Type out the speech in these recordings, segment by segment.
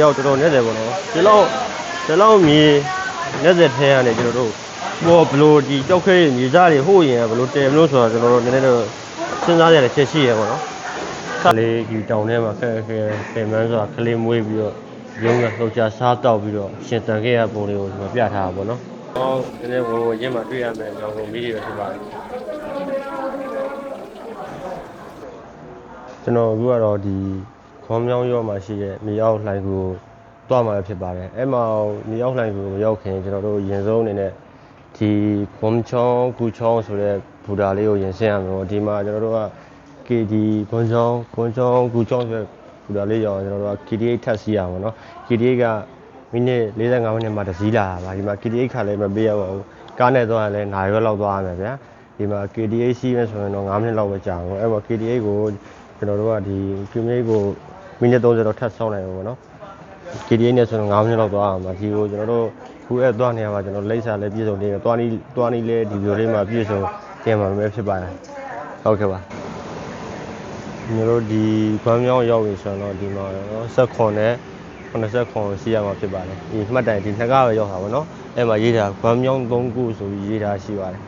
ရောက်တော်တော်နဲ့တယ်ပေါ့နော်ဒီလောက်ဒီလောက်မြေနဲ့တယ်ထဲကနေကျွန်တော်တို့ဘောဘလို့ဒီကြောက်ခဲမြေသားတွေဟို့ရင်ဘလို့တယ်မလို့ဆိုတော့ကျွန်တော်တို့နည်းနည်းတော့စဉ်းစားရတဲ့ချက်ရှိရပေါ့နော်ခလေးဒီတောင်ထဲမှာခဲခဲပင်မန်းဆိုတာခလေးမွေးပြီးတော့ရုံးကလှုပ်ရှားစားတောက်ပြီးတော့ရှင်တန်ခဲ့ရပုံလေးကိုဒီမှာပြထားတာပေါ့နော်ဟောနည်းနည်းဝင်ဝင်ချင်းမှတွေ့ရမယ်ကျွန်တော်တို့မိတွေပဲဖြစ်ပါတယ်ကျွန်တော်အခုကတော့ဒီ ခေါင်းမြောင်းရောမှာရှိတဲ့မြေအောက်လှိုင်ကိုတွားမှာဖြစ်ပါတယ်အဲ့မှာမြေအောက်လှိုင်ကိုမရောက်ခင်ကျွန်တော်တို့ရင်ဆုံးအနေနဲ့ဒီခွန်ချောင်းကူချောင်းဆိုတဲ့ဘူတာလေးကိုရင်ဆင်းရမယ်ပေါ့ဒီမှာကျွန်တော်တို့က KD ခွန်ချောင်းခွန်ချောင်းကူချောင်းဆိုတဲ့ဘူတာလေးရောကျွန်တော်တို့က KD8 ထပ်စီးရမှာเนาะ KD8 ကမိနစ်45မိနစ်မှတစ်စီးလာတာပါဒီမှာ KD8 ခါလည်းမပေးရပါဘူးကားနဲ့သွားရင်လည်းနိုင်ရွက်လောက်သွားရမယ်ဗျာဒီမှာ KD8 စီးမယ်ဆိုရင်တော့9မိနစ်လောက်ပဲကြာအောင်အဲ့မှာ KD8 ကိုကျွန်တော်တို့ကဒီ KD8 ကို မိနစ်30တော့ထပ်ဆောင်းနိုင်မှာပေါ့နော် KDA နဲ့ဆိုတော့9မိနစ်လောက်သွားအောင်ပါဒီကိုကျွန်တော်တို့ခုအဲ့သွားနေရမှာကျွန်တော်လိမ့်စာလည်းပြည့်စုံနေတယ်သွားနီးသွားနီးလည်းဒီဗီဒီယိုလေးမှာပြည့်စုံတင်မှာပဲဖြစ်ပါတယ်ဟုတ်ကဲ့ပါကျွန်တော်တို့ဒီဘမ်းမြောင်းရောက်ပြီဆိုတော့ဒီမှာနော်ဆက်ခွန်နဲ့89ကိုရှိရမှာဖြစ်ပါတယ်ဒီမှတ်တိုင်ဒီနှစ်ကပဲရောက်တာပေါ့နော်အဲ့မှာရေးတာဘမ်းမြောင်း3ခုဆိုပြီးရေးတာရှိပါတယ်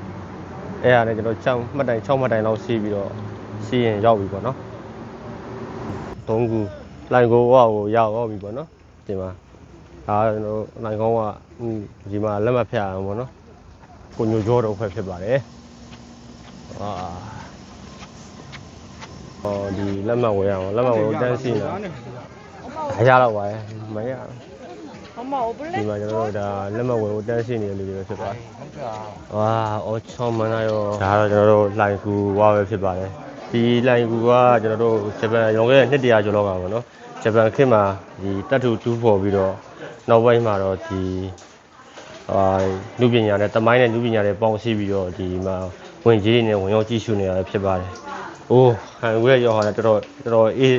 အဲ့ဒါနဲ့ကျွန်တော်6မှတ်တိုင်6မှတ်တိုင်လောက်ရှိပြီးတော့စီးရင်ရောက်ပြီပေါ့နော်3ခု လိုင်ကိုဟောကိုရောက်တော့ပြီပေါ့နော်ဒီမှာဒါကျွန်တော်လိုင်ကောင်းကဒီမှာလက်မှတ်ဖျက်အောင်ပေါ့နော်ကိုညိုကျော်တော့ဖွဲ့ဖြစ်ပါတယ်ဟာဟောဒီလက်မှတ်ဝယ်အောင်လက်မှတ်ဝယ်တန်းစီလာအရတော့ပါရဲ့မရဒီမှာကျွန်တော်တို့ဒါလက်မှတ်ဝယ်ဖို့တန်းစီနေတဲ့လူတွေပဲဖြစ်ပါတယ်။ဝါအော်ချောမနာရောဒါကတော့ကျွန်တော်တို့လှိုင်ကူဝါပဲဖြစ်ပါတယ်။ ဒီလိုင်ကူကကျွန်တော်တို့ဂျပန်ရုံးခဲ့နှစ်တရာကျော်လောက်ကပါနော်ဂျပန်ခေတ်မှာဒီတတ်ထူတူးဖော်ပြီးတော့နောက်ပိုင်းမှာတော့ဒီအာလူပညာနဲ့တမိုင်းနဲ့လူပညာတွေပေါင်းစည်းပြီးတော့ဒီမှာဝင်ကြီးတွေနဲ့ဝင်ရောက်ကြည့်ရှုနေတာဖြစ်ပါတယ်။အိုးဟန်ဝဲရောက်ဟာလည်းတော်တော်တော်တော်အေး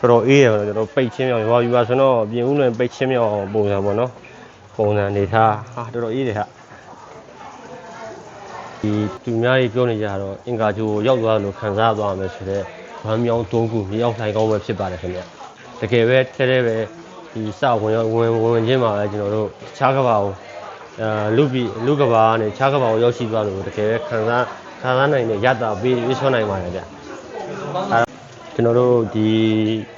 တော်တော်အေးတယ်ကျွန်တော်ပိတ်ချင်းမြောင်ရွာယူပါဆိုတော့ပြင်ဦးလွင်ပိတ်ချင်းမြောင်ပုံစံပေါ့နော်။ပုံစံနေထားဟာတော်တော်အေးတယ်ဟာ။ ဒီသူများကြီးပြောနေကြတော့အင်္ဂါဂျိုရောက်သွားလို့ခံစားသွားမယ်ဆိုတော့ဗမ်းမြောင်းသုံးခုမြေရောက်နိုင်ကောင်းပဲဖြစ်ပါတယ်ခင်ဗျ။တကယ်ပဲထဲထဲပဲဒီစဝင်ရောက်ဝင်ဝင်ချင်းမှာပဲကျွန်တော်တို့တခြားကဘာကိုအဲလူပြီလူကဘာနဲ့တခြားကဘာကိုရောက်ရှိသွားလို့တကယ်ပဲခံစားခံစားနိုင်တဲ့ရတာပေးပြီးဆွနိုင်ပါတယ်ဗျ။အဲကျွန်တော်တို့ဒီ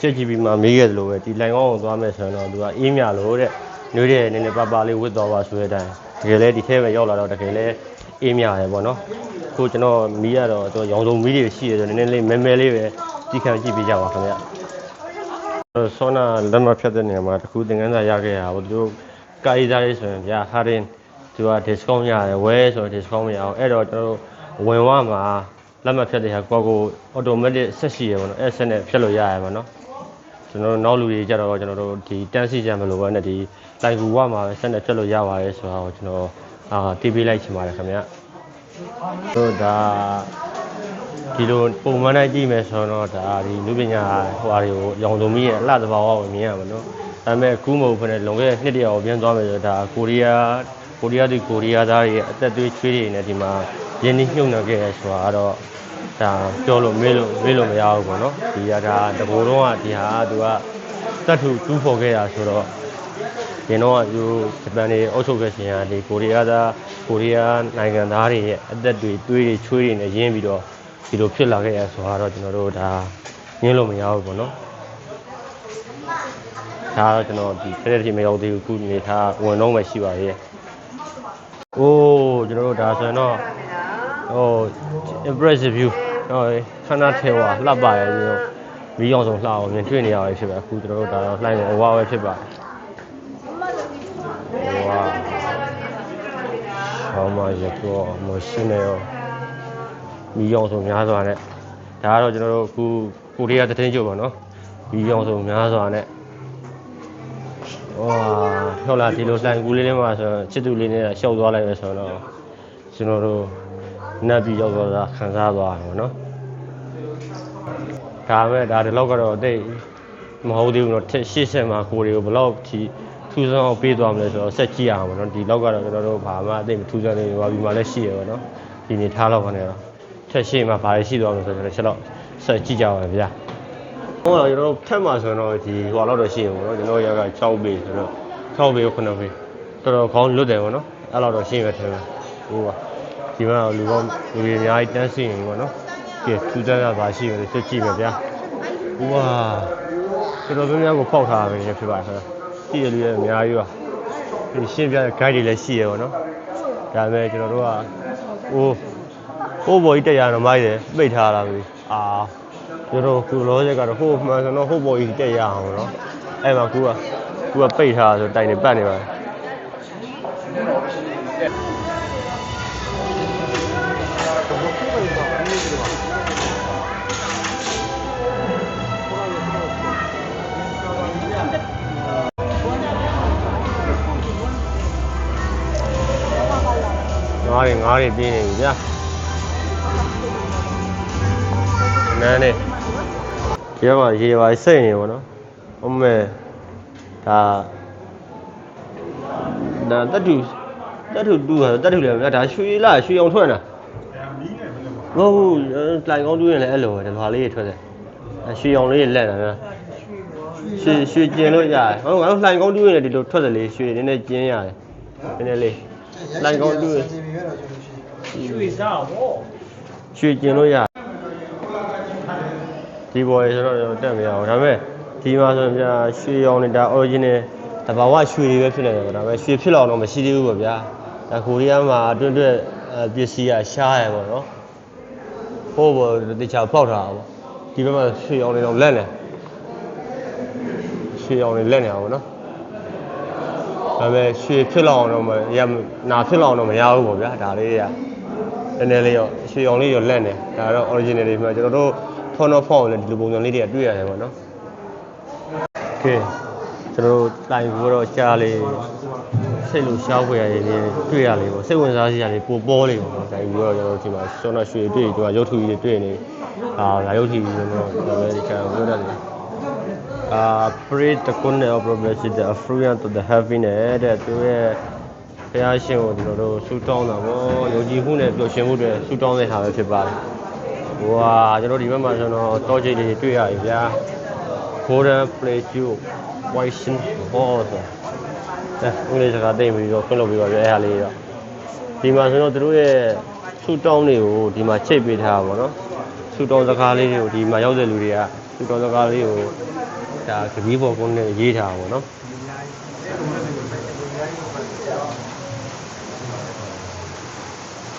ချက်ကြည့်ပြီးမှမေးခဲ့သလိုပဲဒီလိုင်ကောင်းကိုသွားမယ်ဆိုရင်တော့သူကအေးမြလို့တဲ့နှွေးတဲ့နည်းနည်းပါပါလေးဝစ်သွားပါဆိုတဲ့အတိုင်းတကယ်လဲဒီထဲပဲရောက်လာတော့တကယ်လဲ အေးမြတယ်ပေါ့နော်ခုကျွန်တော်မီးရတော့ကျွန်တော်ရောင်စုံမီးတွေရှိတယ်ဆိုနည်းနည်းလေးမဲမဲလေးပဲကြည့်ခံကြည့်ပေးကြပါခင်ဗျအဲဆောနာလက်မဖြတ်တဲ့နေရာမှာတခုသင်ခန်းစာရခဲ့ရပါဘူးသူတို့ကာရီသားလေးဆိုရင်ဗျာဟာရင်သူက discount ရတယ်ဝဲဆိုတော့ discount မရအောင်အဲ့တော့ကျွန်တော်တို့ဝင်ဝမှာလက်မှတ်ဖြတ်တဲ့ဟာကိုကို automatic ဆက်ရှိရပါတော့အဲ့ဆက်နဲ့ဖြတ်လို့ရရပါတော့ကျွန်တော်တို့နောက်လူတွေကြတော့ကျွန်တော်တို့ဒီတန်းစီကြမလို့ပဲနဲ့ဒီတိုင်ကူဝမှာပဲဆက်နဲ့ဖြတ်လို့ရပါတယ်ဆိုတော့ကျွန်တော် အာတီးပေးလိုက်ချင်ပါတယ်ခင်ဗျတို့ဒါဒီလိုပုံမှန်တိုင်းကြည့်မယ်ဆိုတော့ဒါဒီလူပညာဟိုဟာတွေကိုရောင်စုံမီးရဲ့အလှသဘာဝကိုမြင်ရမှာနော်ဒါပေမဲ့အခုမဟုတ်ဘဲနဲ့လွန်ခဲ့တဲ့နှစ်တရာကိုပြန်သွားမယ်ဆိုတော့ဒါကိုရီးယားကိုရီးယားသူကိုရီးယားသားတွေရဲ့အသက်သွေးချွေးတွေနဲ့ဒီမှာရင်းနှီးမြှုပ်နှံခဲ့ရဆိုတာကတော့ဒါပြောလို့မေးလို့မေးလို့မရဘူးပေါ့နော်ဒီကဒါတဘောတော့ကဒီဟာကသူကတတ်ထူတူးဖော်ခဲ့တာဆိုတော့ ဒီတော့ကသူဂျပန်တွေအုပ်ချုပ်ခဲ့ခြင်းကဒီကိုရီးယားသားကိုရီးယားနိုင်ငံသားတွေရဲ့အသက်တွေတွေးတွေချွေးတွေနဲ့ရင်းပြီးတော့ဒီလိုဖြစ်လာခဲ့ရဆိုတာတော့ကျွန်တော်တို့ဒါငင်းလို့မရဘူးပေါ့နော်ဒါတော့ကျွန်တော်ဒီဖရက်တီမရောက်သေးဘူးခုနေထားဝင်တော့မှရှိပါရဲ့အိုးကျွန်တော်တို့ဒါဆိုရင်တော့ဟို impressive view ဟိုခဏထဲဟွာလှပ်ပါရဲ့ပြီးတော့မီးအောင်ဆုံးလှအောင်မြင်တွေ့နေရရဖြစ်ပါအခုကျွန်တော်တို့ဒါတော့လှိုင်းကိုအဝါပဲဖြစ်ပါဝါ ဟောမရတော့မရှိနေရောမီးအောင်ဆုံးများစွာနဲ့ဒါကတော့ကျွန်တော်တို့အခုကိုရီးယားသတင်းကြိုပါနော်မီးအောင်ဆုံးများစွာနဲ့ဝါဟုတ်လားဒီလိုလှိုင်းကူးလေးလေးမှာဆိုချစ်သူလေးနဲ့ရှောက်သွားလိုက်ပဲဆိုတော့ကျွန်တော်တို့ နတ်ပြီးရောက်သွားတာခံစားသွားတယ်ဗောနော်ဒါပဲဒါဒီလောက်ကတော့တိတ်မဟုတ်သေးဘူးเนาะတစ်ရှေ့ဆက်မှာကိုတွေကိုဘယ်လောက်ထိ ထူးဆန်းအောင်ပေးသွားမလဲဆိုတော့ဆက်ကြည့်ရအောင်ဗောနော်ဒီလောက်ကတော့ကျွန်တော်တို့ဘာမှအသိမထူးဆန်းသေးဘူးဘာပြီးမှလည်းရှိရဗောနော်ဒီနေထားလောက်ခနဲ့တော့ထက်ရှေ့မှာဘာတွေရှိသွားမလဲဆိုတော့ကျွန်တော်ချက်တော့ဆက်ကြည့်ကြပါမယ်ဗျာဟောကျွန်တော်တို့ထက်မှာဆိုရင်တော့ဒီဟိုလောက်တော့ရှိရင်ပေါ့နော်ကျွန်တော်ရက6ပေဆိုတော့6ပေ9ပေတော်တော်ခေါင်းလွတ်တယ်ပေါ့နော်အဲ့လောက်တော့ရှိရင်ပဲထင်တယ်ဟိုပါဒီမှာလူကောင်းလူတွေအများကြီးတန်းစီရင်ပေါ့နော်ကဲထူးခြားတာပါရှိတယ်စစ်ကြည့်မယ်ဗျာဝါတော်တော်များများကိုဖောက်ထားပဲဖြစ်ပါခါကြ ရှိရလို့အများကြီးပါဒီရှင်းပြ guide တွေလည်းရှိရပါတော့ဒါပေမဲ့ကျွန်တော်တို့ကဟိုဟိုဘော်ကြီးတက်ရတော့မိုက်တယ်ပိတ်ထားတာပြီအာကျွန်တော်ကူလောရက်ကတော့ဟိုမှန်ဆိုတော့ဟိုဘော်ကြီးတက်ရအောင်နော်အဲ့မှာကူကကူကပိတ်ထားဆိုတိုင်နေပတ်နေပါတယ် တွေငားတွေပြင်းနေပြီဗျာနန်းနေဒီမှာရေပါစိတ်နေပါတော့အမေဒါဒါတတူတတူတူဟာတတူလည်းဗျာဒါရွှေလားရွှေအောင်ထွက်တာမဟုတ်ဘူးလိုင်ကောင်းတူးရင်လည်းအဲ့လိုပဲဒီလွာလေးတွေထွက်တယ်အဲရွှေအောင်လေးတွေလက်တာဗျာရွှေရွှေကျင်လို့ရတယ်ဟုတ်ငါတို့လိုင်ကောင်းတူးရင်လည်းဒီလိုထွက်တယ်လေရွှေနည်းနည်းကျင်းရတယ်နည်းနည်းလေးလိုင်ကောင်းတူး ရင်ရွှေစားဗောရွှေကျင်လို့ရဒီဘော်ရေဆိုတော့ကျွန်တော်တက်မရအောင်ဒါပေမဲ့ဒီမှာဆိုရင်ဗျာရွှေရောင်နေတာ original တဘာဝရွှေတွေပဲဖြစ်နေတယ်ပေါ့ဒါပေမဲ့ရွှေဖြစ်လောက်တော့မရှိသေးဘူးပေါ့ဗျာဒါကိုရီးယားမှာအတွင်းတွက်အဲပစ္စည်းကရှားရပေါ့နော်ဟိုဘော်တခြားပေါက်ထားတာပေါ့ဒီဘက်မှာရွှေရောင်တွေတော့လက်နေရွှေရောင်တွေလက်နေတာပေါ့နော် ဒါပေမဲ့ရွှေဖြစ်လောက်အောင်တော့မရနာဖြစ်လောက်အောင်တော့မရဘူးပေါ့ဗျာဒါလေးတွေကနည်းနည်းလေးရောရွှေအောင်လေးရောလက်နေဒါတော့ original တွေမှာကျွန်တော်တို့ tone of form နဲ့ဒီလိုပုံစံလေးတွေကတွေ့ရတယ်ပေါ့နော် okay ကျွန်တော်တို့တိုင်ဖို့တော့ကြားလေးစိတ်လိုရှားဖွယ်ရရင်တွေ့ရလေပေါ့စိတ်ဝင်စားစရာလေးပိုပေါ်လေပေါ့တိုင်ဖို့တော့ကျွန်တော်ဒီမှာစွမ်းတော့ရွှေတွေ့ကြွားရုပ်ထုကြီးတွေတွေ့နေဒါရုပ်ထုကြီးတွေတော့ဒါပဲဒီကံပြောတတ်တယ် အာ pray the goodness of progress the affluent to the happiness တဲ့သူရဲ့ဘုရားရှင်ကိုကျွန်တော်တို့ဆုတောင်းတာပေါ့ယုံကြည်မှုနဲ့ပျော်ရွှင်မှုတွေဆုတောင်းတဲ့ဟာပဲဖြစ်ပါတယ်။ဝါကျွန်တော်ဒီဘက်မှာကျွန်တော်တောချိတ်တွေတွေ့ရပြီဗျာ။ Golden Play Tube White Shin Hall ဆိုအဲအင်္ဂလိပ်စကားသိပြီးတော့ဖွင့်လုပ်ပြီးပါဗျာအဲ့ဟာလေးတော့ဒီမှာဆိုတော့သူတို့ရဲ့ဆုတောင်းတွေကိုဒီမှာချိတ်ပေးထားတာပေါ့နော်။ဆုတောင်းစကားလေးတွေကိုဒီမှာရောက်တဲ့လူတွေကဆုတောင်းစကားလေးကို ဒါကပီးပေါ်ကုန်းနဲ့ရေးထားတာပေါ့နော်။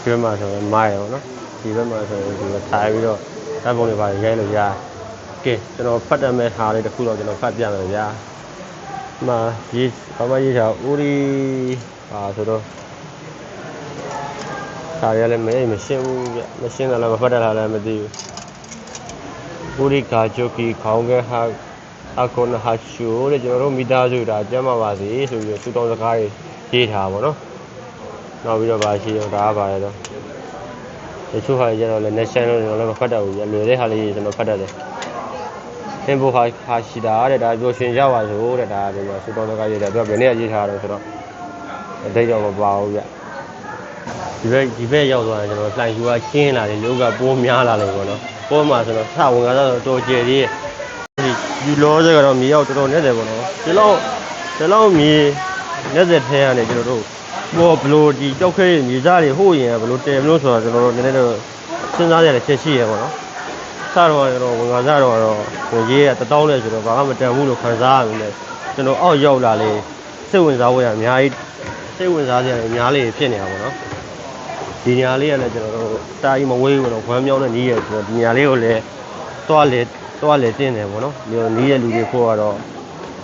ဒီဘက်မှာဆိုရင်မိုင်းရောနော်ဒီဘက်မှာဆိုရင်ဒီလိုထိုင်ပြီးတော့ဓာတ်ပုံတွေပါရိုက်လို့ရတယ်ကဲကျွန်တော်ဖတ်တတ်မဲ့ဟာလေးတစ်ခုတော့ကျွန်တော်ဖတ်ပြမယ်ဗျာဒီမှာရေးဘာမှရေးထားဦးရီဟာဆိုတော့ဒါရလည်းမအိမ်မရှင်းဘူးဗျမရှင်းတယ်လည်းမဖတ်တတ်တာလည်းမသိဘူးဦးရီကာဂျိုကီခေါင်းကဲဟာ အခုနဟာရှူတဲ့ကျွန်တော်တို့မိသားစုဒါကျမ်းပါပါစေဆိုပြီးတော့စူတောင်းစကားတွေရေးထားပါတော့နောက်ပြီးတော့ဗာရှိရောဒါကပါလဲတော့တချို့ဟာတွေကျတော့လည်း national တွေတော့လည်းမဖတ်တတ်ဘူးပြလွယ်တဲ့ဟာလေးတွေကျွန်တော်ဖတ်တတ်တယ်သင်္ဘောဟာဟာရှိတာတဲ့ဒါပြောရှင်ရပါစို့တဲ့ဒါဒီမှာစူတော်ကရေးတယ်သူကဘယ်နေ့ရေးထားတော့ဆိုတော့အတိတ်တော့မပါဘူးဗျဒီဘက်ဒီဘက်ရောက်သွားရင်ကျွန်တော်လှိုင်ယူကကျင်းလာတယ်လူကပိုးများလာတယ်ပေါ့နော်ပိုးမှာဆိုတော့စဝင်ကားတော့တော်ကျယ်သေးရဲ့ဒီ ဒီလောစကတော့မြေရောက်တော်တော်နဲ့တယ်ပေါ့နော်ဒီလောက်ဒီလောက်မြေနဲ့တဲ့ထဲကနေကျွန်တော်တို့ဘောဘလို့ဒီကြောက်ခဲရဲ့မြေသားတွေဟို့ရင်ဘလို့တယ်မလို့ဆိုတော့ကျွန်တော်တို့နည်းနည်းတော့စဉ်းစားရတဲ့ချက်ရှိရပေါ့နော်။စတော့ကျွန်တော်ဝင်ကစားတော့တော့ဟိုရေးရတတောင်းလဲဆိုတော့ဘာမှမတန်ဘူးလို့ခံစားရပြီလေ။ကျွန်တော်အောက်ရောက်လာလေစိတ်ဝင်စားဖို့ရအများကြီးစိတ်ဝင်စားစရာအများလေးဖြစ်နေတာပေါ့နော်။ဒီညာလေးကလည်းကျွန်တော်တို့တာကြီးမဝေးဘူးတော့ဝမ်းမြောင်းတဲ့နီးရဆိုတော့ဒီညာလေးကိုလည်းသွားလေ သွားလေတင်းတယ်ပေါ့နော်။ဒီနီးရလူတွေဖို့ကတော့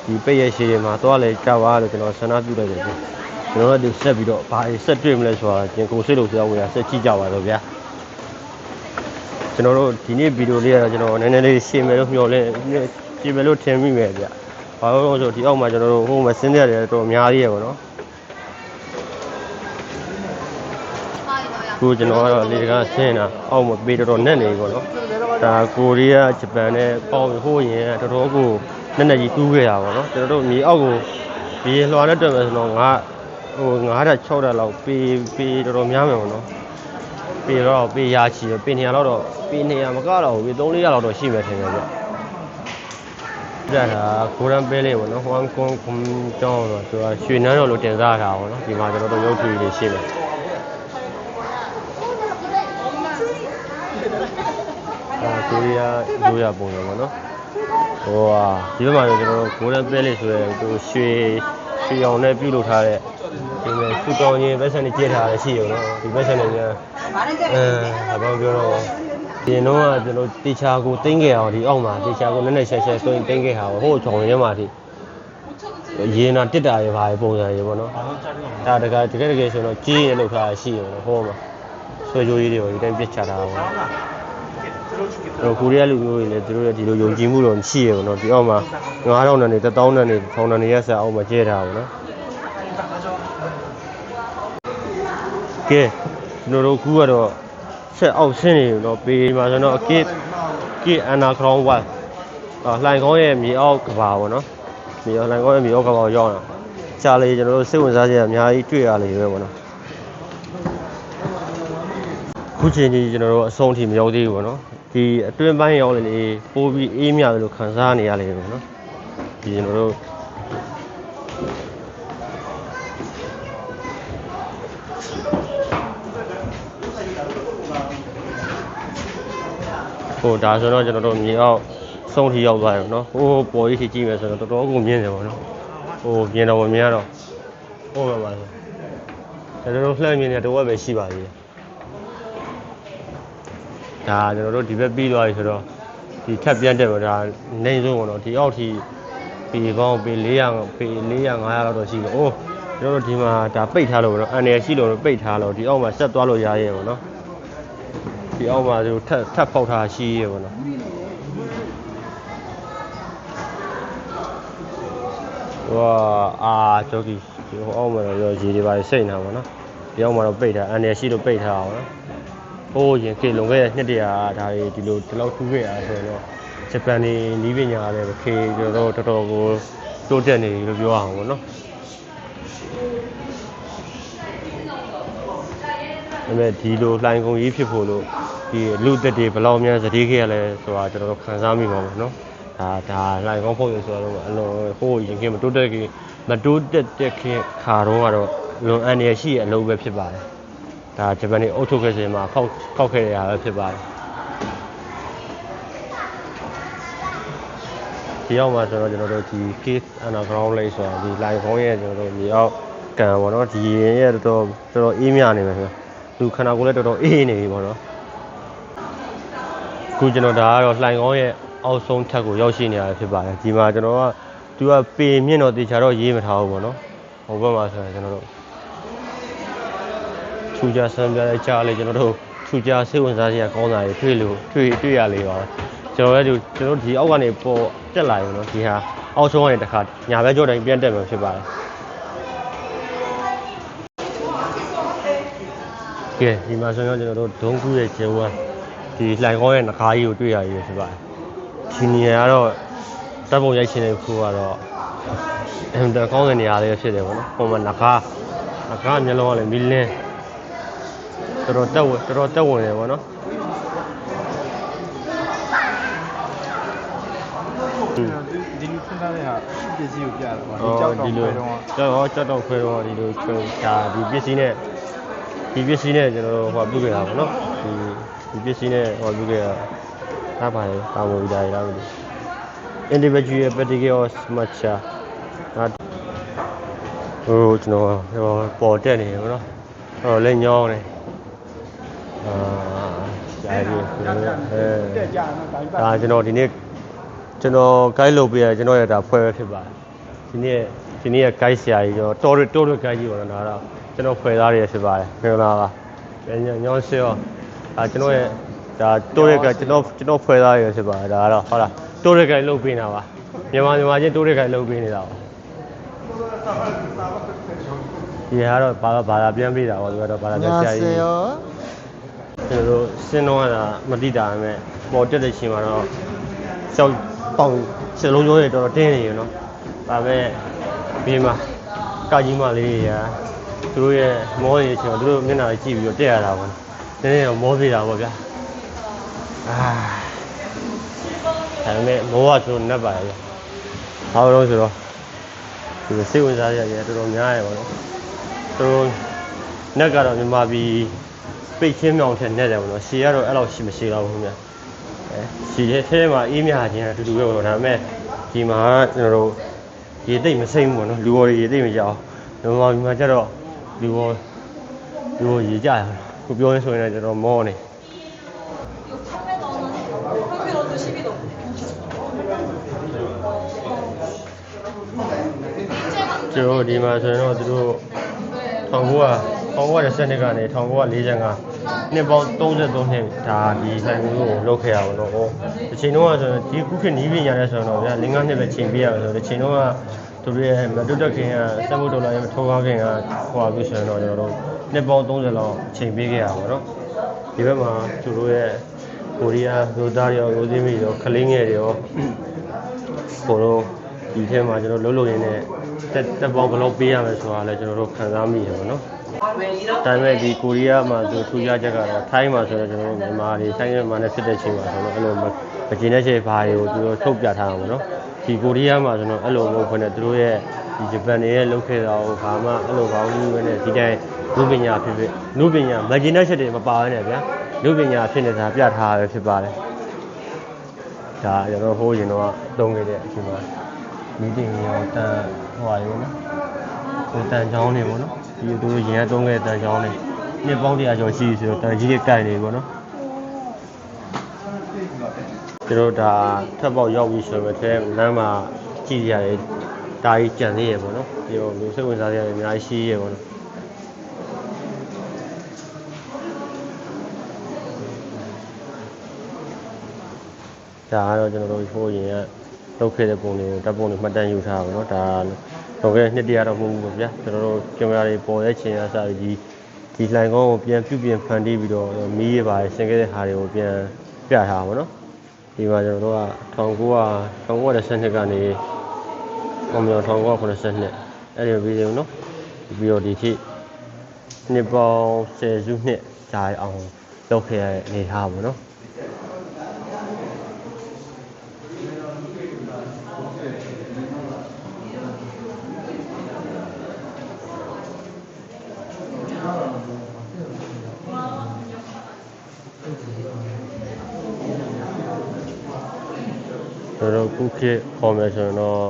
ဒီပိတ်ရရှိတွေမှာသွားလေကြောက်ပါလို့ကျွန်တော်ဆန္ဒပြုလိုက်တယ်ကျွန်တော်တို့ဒီဆက်ပြီးတော့ဘာဆက်တွေ့မလဲဆိုတာကျင်ကိုစိတ်လို့ပြောဝင်ရဆက်ကြည့်ကြပါတော့ဗျာကျွန်တော်တို့ဒီနေ့ဗီဒီယိုလေးကတော့ကျွန်တော်နည်းနည်းလေးရှင်းမယ်လို့မျှော်လင့်ရှင်းမယ်လို့ထင်မိမယ်ဗျဘာလို့လဲဆိုတော့ဒီအောက်မှာကျွန်တော်တို့ဟိုမှာစင်းရတယ်တော့အများကြီးရပါတော့ ခုကျွန်တော်ကတော့လေကဆင်းတာအောက်မှာပေးတော်တော်နဲ့နေပြီပေါ့နော်ဒါကိုရီးယားဂျပန်နဲ့ပေါင်းဟိုးရင်တော်တော်ကိုနဲ့နဲ့ကြီးတူးခဲ့တာပေါ့နော်ကျွန်တော်တို့မြေအောက်ကိုဒီလွှာနဲ့တွေ့မယ်ဆိုတော့ငါဟို9ဓာတ်6ဓာတ်လောက်ပေးပေးတော်တော်များမယ်ပေါ့နော်ပေးတော့ပေးရချီပေး200လောက်တော့ပေး200မကတော့ဘူးပေး300လောက်တော့ရှိမယ်ထင်တယ်ဗျပြတာဂိုရန်ပဲလေးပေါ့နော်ဟွမ်ကွန်ကွန်ကျောင်းတော့သူကရွှေနန်းတော်လို့တင်စားတာပေါ့နော်ဒီမှာကျွန်တော်တို့ရုပ်ထုတွေရှိမယ် အာကိုရီးယားရိုးရပုံစံပေါ့နော်ဟိုဟာဒီဘက်မှာတော့ကျွန်တော်တို့ဂိုရန်ပဲလေးဆိုရဲသူရွှေရွှေအောင်နဲ့ပြုလုပ်ထားတဲ့ဒီမဲ့စူတောင်းရင်ဘက်ဆန်တွေကျဲထားရရှိရနော်ဒီဘက်ဆန်တွေညာအဲဘာပြောတော့ဒီရင်တော့ကျွန်တော်တေချာကိုတင်းခဲ့အောင်ဒီအောက်မှာတေချာကိုနည်းနည်းဆက်ဆက်ဆိုရင်တင်းခဲ့ဟာဟိုချောင်းရဲမှာဒီရေနာတစ်တာရပါပုံစံရေပေါ့နော်ဒါတကတကယ်တကယ်ဆိုတော့ကြီးရလောက်ထားရှိရနော်ဟိုမှာ ဆွဲကြိုးလေးတွေပါဒီတိုင်းပြစ်ချတာပါတော့ကိုရီးယားလူမျိုးတွေလည်းသူတို့လည်းဒီလိုယုံကြည်မှုတော့ရှိရပါတော့ဒီအောက်မှာ9000တန်နေ1000တန်နေ1000တန်နေရဆက်အောက်မှာကျဲထားပါတော့ကဲကျွန်တော်တို့ခုကတော့ဆက်အောက်ဆင်းနေတော့ပေးပါဆိုတော့ kit kit underground wall အော်လှိုင်ကောင်းရဲ့မြေအောက်ကဘာပေါ့နော်မြေအောက်လှိုင်ကောင်းရဲ့မြေအောက်ကဘာကိုရောက်တာကြားလေကျွန်တော်တို့စိတ်ဝင်စားစရာအများကြီးတွေ့ရလေပဲပေါ့နော် ခုချိန်ကြီးကျွန်တော်တို့အဆုံးထိမရောက်သေးဘူးပေါ့နော်ဒီအတွင်းပိုင်းရောက်လေပိုးပြီးအေးမြတယ်လို့ခံစားနေရလေပေါ့နော်ဒီကျွန်တော်တို့ဟိုဒါဆိုတော့ကျွန်တော်တို့မြေအောက်ဆုံးထိရောက်သွားတယ်ပေါ့နော်ဟိုးပေါ်ကြီးထိကြည့်မယ်ဆိုတော့တော်တော်ကိုမြင်တယ်ပေါ့နော်ဟိုမြင်တော့မမြင်ရတော့ဟိုမှာပါဆိုကျွန်တော်တို့လှမ်းမြင်တဲ့တဝက်ပဲရှိပါသေးတယ် ဒါကျွန်တော်တို့ဒီဘက်ပြီးသွားပြီဆိုတော့ဒီထပ်ပြတ်တယ်ပေါ့ဒါနေဆုံးပေါ့နော်ဒီအောက်ထိပေပေါင်းပေ400ပေ400 500လောက်တော့ရှိတယ်အိုးကျွန်တော်တို့ဒီမှာဒါပိတ်ထားလို့ပေါ့နော်အန်ရရှိလို့ပိတ်ထားလို့ဒီအောက်မှာဆက်သွားလို့ရရဲပေါ့နော်ဒီအောက်မှာသူထပ်ထပ်ဖောက်ထားရှိရဲပေါ့နော်ဟိုအာကြောက်ကီဟိုအောက်မှာတော့ရောရေတွေပါစိတ်နေတာပေါ့နော်ဒီအောက်မှာတော့ပိတ်ထားအန်ရရှိလို့ပိတ်ထားအောင်နော် ဟိုးရင်ခေလုံခဲ့တဲ့နှစ်တရာဒါတွေဒီလိုဒီလောက်ထူးခဲ့တာဆိုတော့ဂျပန်နေနီးပညာလည်းခေကျွန်တော်တော်တော်ကိုတိုးတက်နေပြီလို့ပြောအောင်ပေါ့နော်ဒါပေမဲ့ဒီလိုလှိုင်းကုန်ကြီးဖြစ်ဖို့လို့ဒီလူသက်တွေဘယ်လောက်များစတိခဲ့ရလဲဆိုတာကျွန်တော်တို့ခံစားမိပါမယ်နော်ဒါဒါလှိုင်းကောင်းဖို့ရဆိုတော့အလုံးဟိုးရင်ခင်မတိုးတက်ခင်မတိုးတက်တဲ့ခင်ခါတော့ကတော့လွန်အန်ရရှိရဲ့အလုပ်ပဲဖြစ်ပါတယ် ဒါဂျပန်နေအုပ်ချုပ်ခဲ့စဉ်မှာခောက်ခောက်ခဲ့ရတာပဲဖြစ်ပါတယ်ဒီရောက်မှာဆိုတော့ကျွန်တော်တို့ဒီ case underground lake ဆိုတာဒီ line ကောင်းရဲ့ကျွန်တော်တို့မြေအောက်ကံပေါ့နော်ဒီရင်ရဲ့တော်တော်တော်တော်အေးမြနေမယ်ဆိုလူခန္ဓာကိုယ်လည်းတော်တော်အေးနေပြီပေါ့နော်အခုကျွန်တော်ဒါကတော့လှိုင်ကောင်းရဲ့အောက်ဆုံးထပ်ကိုရောက်ရှိနေရဖြစ်ပါတယ်ဒီမှာကျွန်တော်ကသူကပေမြင့်တော့တေချာတော့ရေးမထားဘူးပေါ့နော်ဟိုဘက်မှာဆိုရင်ကျွန်တော်တို့ ထူကြဆန်းပြတဲ့ကြားလေကျွန်တော်တို့ထူကြစိတ်ဝင်စားစရာကောင်းတာတွေတွေ့လို့တွေ့တွေ့ရလေပါကျွန်တော်လည်းဒီကျွန်တော်ဒီအောက်ကနေပေါ်တက်လာရင်နော်ဒီဟာအောက်ဆုံးကနေတစ်ခါညာဘက်ကြောတိုင်းပြန်တက်မှာဖြစ်ပါတယ်ကဲဒီမှာဆိုရင်ကျွန်တော်တို့ဒုံးကူးရဲ့ကျဲဝမ်းဒီလှိုင်ကောင်းရဲ့နှခါကြီးကိုတွေ့ရရဖြစ်ပါတယ်ဒီနေရာကတော့တပ်ပုံရိုက်ရှင်တဲ့ခုကတော့အမ်တကောင်းတဲ့နေရာလေးဖြစ်တယ်ပေါ့နော်ပုံမှန်နှခါနှခါမျက်လုံးကလည်းမီလင်း တော်တော်တက်ဝင်တော်တော်တက်ဝင်တယ်ပေါ့နော်ဒီလူထွန်းထားတဲ့ဟာပစ္စည်းကိုပြတာပါဒီအော်ကြောက်တော့ဒီခွဲလိုတော့ကြောက်ရောကြောက်တော့ခွဲတော့ဒီလိုခွဲဒါဒီပစ္စည်းနဲ့ဒီပစ္စည်းနဲ့ကျွန်တော်ဟောပြုခဲ့တာပေါ့နော်ဒီဒီပစ္စည်းနဲ့ဟောပြုခဲ့တာဒါပါလေတာဝန်ပြီးတာရတာမသိ individual particular matcha ဒါဟိုကျွန်တော်ဟိုပေါ်တက်နေတယ်ပေါ့နော်ဟိုလက်ညောင်းနေ အာကြာပြီအဲတက်ကြနော်တိုင်းပါဒါကျွန်တော်ဒီနေ့ကျွန်တော် guide လုပ်ပေးရကျွန်တော်ရတာဖွဲ့ပဲဖြစ်ပါတယ်ဒီနေ့ဒီနေ့က guide ဆရာကြီးကျွန်တော် tour tour guide ကြီးပေါ့နော်ဒါတော့ကျွန်တော်ဖွဲ့သားတွေဖြစ်ပါတယ်မင်္ဂလာပါညညောင်းစေရောဒါကျွန်တော်ရဲ့ဒါ tour guide ကျွန်တော်ကျွန်တော်ဖွဲ့သားတွေဖြစ်ပါတယ်ဒါကတော့ဟုတ်လား tour guide လုပ်ပေးနေတာပါမြန်မာမြန်မာချင်း tour guide လုပ်ပေးနေတာပါဒီကတော့ဘာဘာသာပြန်ပေးတာပေါ့ဒီကတော့ဘာသာပြန်ဆရာကြီး ကျွန်တော်တို့စဉ်းတော့ရတာမတိတာပဲပေါ်တက်တဲ့ချိန်မှာတော့ရှောက်ပေါင်စလုံးကျော်တွေတော်တော်တင်းနေရနော်ဒါပဲဘေးမှာကကြီးမလေးတွေကသူတို့ရဲ့မောနေချိန်မှာသူတို့မျက်နှာကြည့်ပြီးတော့တက်ရတာပေါ့နည်းနည်းတော့မောသေးတာပေါ့ဗျာအာဒါပေမဲ့မောကသူတို့နတ်ပါရဲ့ဗျဘာလို့လဲဆိုတော့ဒီစိတ်ဝင်စားရရတော်တော်များရပါတော့တော်နက်ကတော့မြန်မာပြည် ပိတ်ချင်းမြောင်ထက်နဲ့တယ်ပေါ့နော်ရှည်ကတော့အဲ့လောက်ရှိမရှိတော့ဘူးခင်ဗျအဲရှည်တဲ့ထဲမှာအေးမြခြင်းအတူတူပဲပေါ့နော်ဒါပေမဲ့ဒီမှာကျွန်တော်တို့ရေသိမ့်မစိမ့်ဘူးပေါ့နော်လူပေါ်ရေသိမ့်မကြောက်မြန်မာပြည်မှာကျတော့လူပေါ်လူပေါ်ရေကြရခုပြောရင်းဆိုရင်လည်းကျွန်တော်မောနေကျွန်တော်တို့ဒီမှာဆိုရင်တော့သူတို့1900 1910နှစ်ကနေ1945နှစ်ပေါင်း33နှစ်ဒါဒီဆိုင်ကူကိုလုပ်ခဲ့ရအောင်တော့ဟောဒီချိန်တော့ဆိုရင်ဒီခုခေတ်နီးပညာနဲ့ဆိုရင်တော့ဗျာ5နှစ်ပဲချိန်ပေးရအောင်ဆိုတော့ဒီချိန်တော့ကသူတို့ရဲ့မတုတက်ခင်ကစက်မှုဒေါ်လာရဲ့ထောကားခင်ကဟိုပါပြီဆိုရင်တော့ကျွန်တော်တို့နှစ်ပေါင်း30လောက်ချိန်ပေးခဲ့ရအောင်နော်ဒီဘက်မှာသူတို့ရဲ့ကိုရီးယားရိုးသားရောရိုးသေးမိရောခလင်းငယ်တွေရောကိုတော့ဒီထဲမှာကျွန်တော်လုံးလုံးရင်းနဲ့တက်တက်ပေါင်းဘယ်လောက်ပေးရမလဲဆိုတာလည်းကျွန်တော်တို့ခံစားမိတယ်ပေါ့နော်။ ဒါပေမဲ့ဒီကိုရီးယားမှာသူထူးခြားချက်ကတော့ထိုင်းမှာဆိုတော့ကျွန်တော်တို့မြန်မာတွေထိုင်းမြန်မာနဲ့ဖြစ်တဲ့ချိန်မှာဆိုတော့အဲ့လိုမမကျင်တဲ့ချိန်ဘာတွေကိုသူတို့ထုတ်ပြထားအောင်ပေါ့နော်။ဒီကိုရီးယားမှာဆိုတော့အဲ့လိုမဟုတ်ဘဲနဲ့သူတို့ရဲ့ဒီဂျပန်တွေရဲ့လုပ်ခဲ့တာကိုဘာမှအဲ့လိုဘာလို့လဲနဲ့ဒီတိုင်းလူပညာဖြစ်ဖြစ်လူပညာမကျင်တဲ့ချက်တွေမပါဘဲနဲ့ဗျာလူပညာဖြစ်နေတာပြထားရပဲဖြစ်ပါတယ်။ဒါကျွန်တော်ဟိုးရင်တော့တုံးခဲ့တဲ့အချိန်မှာမီးတင်ရောတန်ဟိုပါရောနော် ဟိုတန်ချောင်းနေပေါ့နော်ဒီသူတို့ရင်ကတုံးခဲ့တဲ့တန်ချောင်းနေနှစ်ပေါင်းတရာကျော်ရှိပြီဆိုတော့တန်ကြီးရဲ့ကြိုက်နေပေါ့နော်ကျွန်တော်ဒါထပ်ပေါက်ရောက်ပြီဆိုတော့အဲလမ်းမှာကြည့်ရတယ်ဒါကြီးကြံသေးရပေါ့နော်ပြီးတော့လူစိတ်ဝင်စားစရာတွေအများကြီးရှိရပေါ့နော်ဒါကတော့ကျွန်တော်တို့ဟိုရင်ကလုပ်ခဲ့တဲ့ပုံတွေကိုတပ်ပုံတွေမှတ်တမ်းယူထားပါတော့ဒါ တော့ခဲ့နှစ်တရာတော့မဟုတ်ဘူးပေါ့ဗျာကျွန်တော်တို့ကင်မရာတွေပေါ်တဲ့ချိန်ကစပြီးဒီလိုင်ကောင်းကိုပြန်ပြုပြင်ဖန်တီးပြီးတော့မီးရပါဆင်ခဲ့တဲ့ဟာတွေကိုပြန်ပြထားပါတော့ဒီမှာကျွန်တော်တို့က1900 1912ကနေအောင်မြောင်1982အဲ့ဒီဗီဒီယိုနော်ပြီးတော့ဒီထိနှစ်ပေါင်း10စုနှစ်ကြာအောင်လုပ်ခဲ့ရတဲ့အနေထားပါတော့ကျွန် တော်တို့ခုခေတ်ခေါ်မယ်ဆိုရင်တော့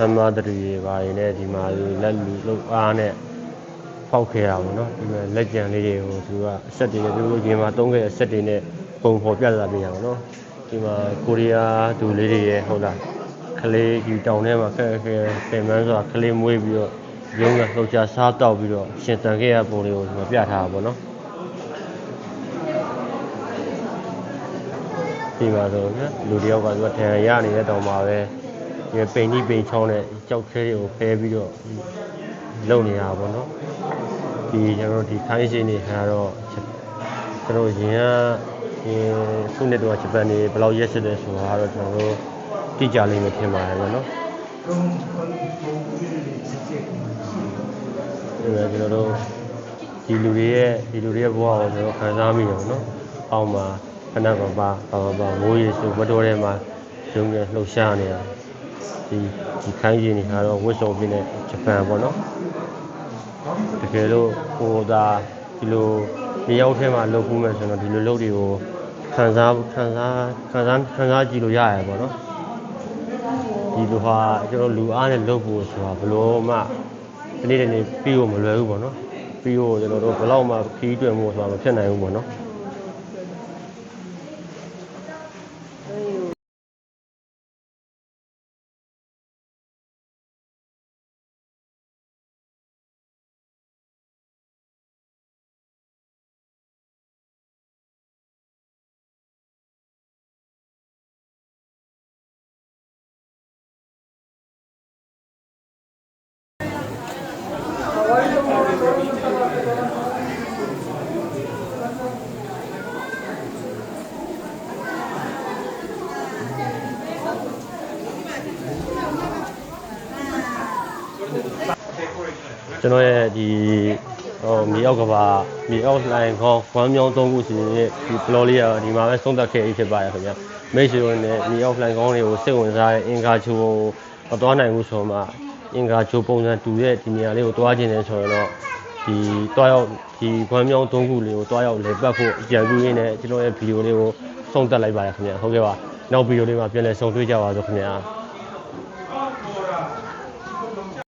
အမဒရီတွေပါရင်လည်းဒီမှာလက်လူလောက်အားနဲ့ဖောက်ခဲ့ရပါတော့ဒီမှာလက်ကြံလေးတွေကိုသူကအဆက်တွေနဲ့သူတို့ရင်မှာတုံးခဲ့တဲ့အဆက်တွေနဲ့ပုံဖော်ပြသပေးရပါတော့ဒီမှာကိုရီးယားသူလေးတွေရဲ့ဟုတ်လားကလေးဒီတောင်ထဲမှာခက်ခဲပင်မန်းဆိုတာကလေးမွေးပြီးတော့ရုံးကလှုပ်ရှားစားတောက်ပြီးတော့ရှင်တန်ခဲ့ရပုံတွေကိုဒီမှာပြထားတာပေါ့နော် ဒီမှာဆိုဗျာလူတယောက်ကသူကထန်ရနေတဲ့တောင်မှာပဲဒီပိန်ကြီးပိန်ချောင်းနဲ့ကြောက်ခဲတွေကိုဖဲပြီးတော့လုံနေတာပေါ့နော်ဒီကျွန်တော်တို့ဒီခိုင်းရှင်တွေကတော့ကျွန်တော်ရင်ကဒီခုနှစ်တော့ဂျပန်တွေဘယ်လောက်ရက်စစ်တယ်ဆိုတာကတော့ကျွန်တော်တို့တိကျလိမ့်မယ်ထင်ပါတယ်ဗျာနော်ဒီမှာကျွန်တော်တို့ဒီလူတွေရဲ့ဒီလူတွေရဲ့ဘဝကိုကျွန်တော်ခံစားမိတယ်ပေါ့နော်အောက်မှာ ခဏကပါပါပါပါမိုးရေစုမတော်ထဲမှာရုံးရလှုပ်ရှားနေတာဒီဒီခိုင်းရှင်တွေကတော့ဝစ်စုံပြင်းတဲ့ဂျပန်ပေါ့နော်တကယ်လို့ဟိုဒါဒီလိုမြေရောက်ထဲမှာလုပ်ဖို့မယ်ဆိုတော့ဒီလိုလုပ်တွေကိုခံစားခံစားခံစားခံစားကြည့်လို့ရရပေါ့နော်ဒီလိုဟာကျွန်တော်လူအားနဲ့လုပ်ဖို့ဆိုတာဘယ်လို့မှဒီနေ့တနေ့ပြီးဖို့မလွယ်ဘူးပေါ့နော်ပြီးဖို့ကျွန်တော်တို့ဘယ်တော့မှခီးတွင်မှုဆိုတာမဖြစ်နိုင်ဘူးပေါ့နော် ကျွန်တော်ရဲ့ဒီဟိုမြေအောက်ကဘာမြေအောက်လိုင်းခေါင်းဝမ်းမြောင်းသုံးခုစီရဲ့ဒီဘလော်လေးကဒီမှာပဲဆုံးသက်ခဲ့ပြီးဖြစ်ပါတယ်ခင်ဗျမိတ်ဆွေတို့နဲ့မြေအောက်လိုင်းခေါင်းတွေကိုစိတ်ဝင်စားတဲ့အင်္ဂါချိုမတော်နိုင်ဘူးဆိုမှအင်္ဂါချိုပုံစံတူတဲ့ဒီနေရာလေးကိုတွားခြင်းနဲ့ဆိုရင်တော့ဒီတွားရောက်ဒီဝမ်းမြောင်းသုံးခုလေးကိုတွားရောက်လေပတ်ဖို့အကြံပြုရင်းနဲ့ကျွန်တော်ရဲ့ဗီဒီယိုလေးကိုဆုံးသက်လိုက်ပါတယ်ခင်ဗျဟုတ်ကဲ့ပါနောက်ဗီဒီယိုလေးမှာပြန်လည်ဆုံတွေ့ကြပါစို့ခင်ဗျာ